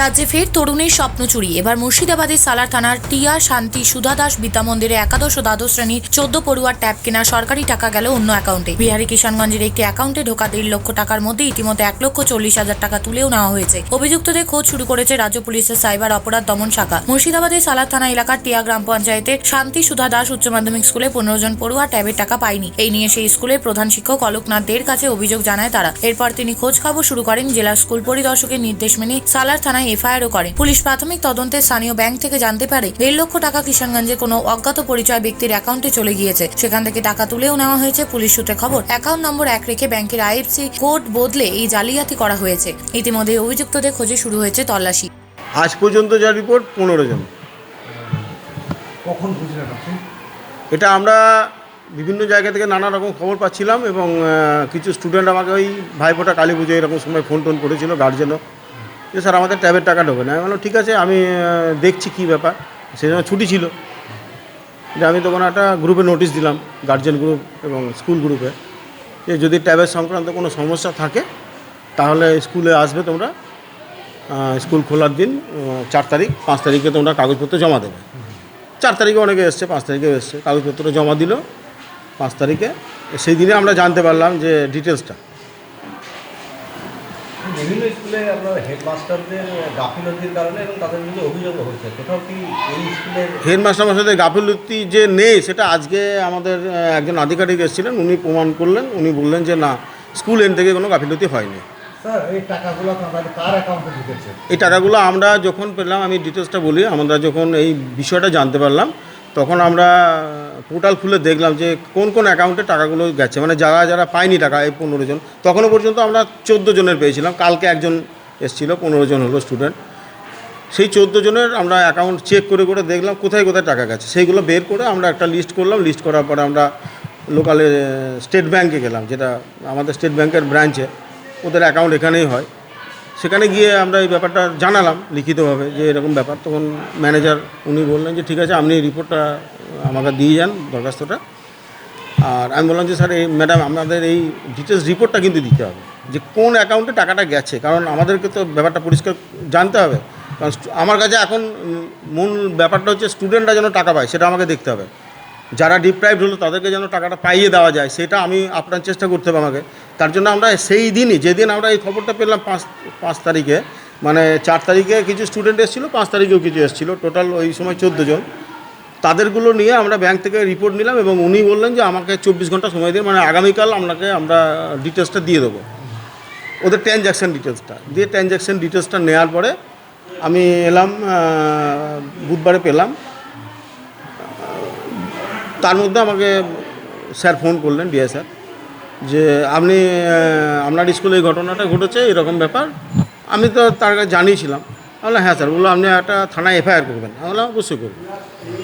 রাজ্যে ফের তরুণের স্বপ্ন চুরি। এবার মুর্শিদাবাদের সালার থানার টিয়া শান্তি সুধা দাস বিদ্যা মন্দিরে একাদশ ও দ্বাদশ শ্রেণির চোদ্দ পড়ুয়ার ট্যাব কেনা সরকারি টাকা গেল অন্য অ্যাকাউন্টে বিহারি কিষানগঞ্জের একটি অ্যাকাউন্টে ঢোকা দেড় লক্ষ টাকার মধ্যে ইতিমধ্যে এক লক্ষ চল্লিশ হাজার টাকা তুলেও নেওয়া হয়েছে। অভিযুক্তদের খোঁজ শুরু করেছে রাজ্য পুলিশের সাইবার অপরাধ দমন শাখা। মুর্শিদাবাদের সালার থানা এলাকার টিয়া গ্রাম পঞ্চায়েতের শান্তি সুধা দাস উচ্চ মাধ্যমিক স্কুলে পনেরো জন পড়ুয়া ট্যাবের টাকা পায়নি। এই নিয়ে সেই স্কুলের প্রধান শিক্ষক অলোকনাথ দের কাছে অভিযোগ জানায় তারা। এরপর তিনি খোঁজ খবর শুরু করেন জেলা স্কুল পরিদর্শকের নির্দেশ মেনে সালার থানায় এফআইআরও করে। পুলিশ প্রাথমিক তদন্তে স্থানীয় ব্যাংক থেকে জানতে পারে দেড় লক্ষ টাকা কিষানগঞ্জের কোনো অজ্ঞাত পরিচয় ব্যক্তির অ্যাকাউন্টে চলে গিয়েছে। সেখান থেকে টাকা তুলেও নেওয়া হয়েছে পুলিশ সূত্রে খবর। অ্যাকাউন্ট নম্বর এক রেখে ব্যাংকের আইএফসি কোড বদলে এই জালিয়াতি করা হয়েছে। ইতিমধ্যে অভিযুক্তদের খোঁজে শুরু হয়েছে তল্লাশি। আজ পর্যন্ত যা রিপোর্ট পনেরো জন। কখন বুঝলেন আপনি? এটা আমরা বিভিন্ন জায়গা থেকে নানা রকম খবর পাচ্ছিলাম এবং কিছু স্টুডেন্ট আমাকে ওই ভাইফোঁটা কালী পুজো এরকম সময় ফোন টোন করেছিল গার্জেনও যে স্যার, আমাদের ট্যাবের টাকা ঢোকে না। আমি বললাম, ঠিক আছে, আমি দেখছি কী ব্যাপার। সেই সময় ছুটি ছিল। যে আমি তখন একটা গ্রুপে নোটিশ দিলাম গার্জেন গ্রুপ এবং স্কুল গ্রুপে যে যদি ট্যাবের সংক্রান্ত কোনো সমস্যা থাকে, তাহলে স্কুলে আসবে তোমরা স্কুল খোলার দিন চার তারিখ, পাঁচ তারিখে তোমরা কাগজপত্র জমা দেবে। চার তারিখে অনেকে এসছে, পাঁচ তারিখে এসছে, কাগজপত্র জমা দিল, পাঁচ তারিখে। সেই দিনে আমরা জানতে পারলাম যে ডিটেলসটা বিভিন্ন স্কুলে আপনার হেডমাস্টারদের গাফিলতির কারণে এবং তাদের বিরুদ্ধে অভিযোগও হয়েছে। কোথাও কি এই স্কুলের হেডমাস্টার মশাইদের গাফিলতি যে নেই সেটা আজকে আমাদের একজন আধিকারিক এসেছিলেন উনি প্রমাণ করলেন। উনি বললেন যে না স্কুল এন থেকে কোনো গাফিলতি হয়নি। এই টাকাগুলো আমরা যখন পেলাম আমি ডিটেলসটা বলি আমরা যখন এই বিষয়টা জানতে পারলাম তখন আমরা পোর্টাল খুলে দেখলাম যে কোন কোন অ্যাকাউন্টে টাকাগুলো গেছে। মানে যারা যারা পায়নি টাকা, এই পনেরো জন। তখনও পর্যন্ত আমরা চোদ্দ জনের পেয়েছিলাম। কালকে একজন এসেছিল, পনেরো জন হলো স্টুডেন্ট। সেই চোদ্দ জনের আমরা অ্যাকাউন্ট চেক করে করে দেখলাম কোথায় কোথায় টাকা গেছে। সেইগুলো বের করে আমরা একটা লিস্ট করলাম। লিস্ট করার পরে আমরা লোকালে, স্টেট ব্যাংকে গেলাম, যেটা আমাদের স্টেট ব্যাংকের ব্রাঞ্চে। ওদের অ্যাকাউন্ট এখানেই হয়। সেখানে গিয়ে আমরা এই ব্যাপারটা জানালাম লিখিতভাবে যে এরকম ব্যাপার। তখন ম্যানেজার উনি বললেন যে, ঠিক আছে, আপনি রিপোর্টটা আমাকে দিয়ে যান দরখাস্তটা। আর আমি বললাম যে, স্যার, এই ম্যাডাম, আমাদের এই ডিটেলস রিপোর্টটা কিন্তু দিতে হবে। যে কোন অ্যাকাউন্টে টাকাটা গেছে, কারণ আমাদেরকে তো ব্যাপারটা পরিষ্কার জানতে হবে। কারণ আমার কাছে এখন মূল ব্যাপারটা হচ্ছে, স্টুডেন্টরা যেন টাকা পায়, সেটা আমাকে দেখতে হবে। যারা ডিপ্রাইভড হলো তাদেরকে যেন টাকাটা পাইয়ে দেওয়া যায়, সেটা আমি আপনার চেষ্টা করতে হবে আমাকে। তার জন্য আমরা সেই দিনই, যেদিন আমরা এই খবরটা পেলাম পাঁচ পাঁচ তারিখে মানে চার তারিখে কিছু স্টুডেন্ট এসেছিল, পাঁচ তারিখেও কিছু এসেছিল টোটাল ওই সময় চোদ্দ জন। তাদেরগুলো নিয়ে আমরা ব্যাংক থেকে রিপোর্ট নিলাম এবং উনি বললেন যে আমাকে চব্বিশ ঘণ্টা সময় দিন মানে আগামীকাল আপনাকে আমরা ডিটেলসটা দিয়ে দেবো। ওদের ট্রানজ্যাকশান ডিটেলসটা দিয়ে ট্রানজ্যাকশান ডিটেলসটা নেওয়ার পরে আমি এলাম বুধবারে পেলাম। তার মধ্যে আমাকে স্যার ফোন করলেন, ডিআই স্যার, যে আপনি আপনার স্কুলে এই ঘটনাটা ঘটেছে, এরকম ব্যাপার। আমি তো তার কাছে জানিয়েছিলাম। বললাম হ্যাঁ স্যার। বলল, আপনি একটা থানায় এফআইআর করবেন। আমি বললাম, অবশ্যই করবেন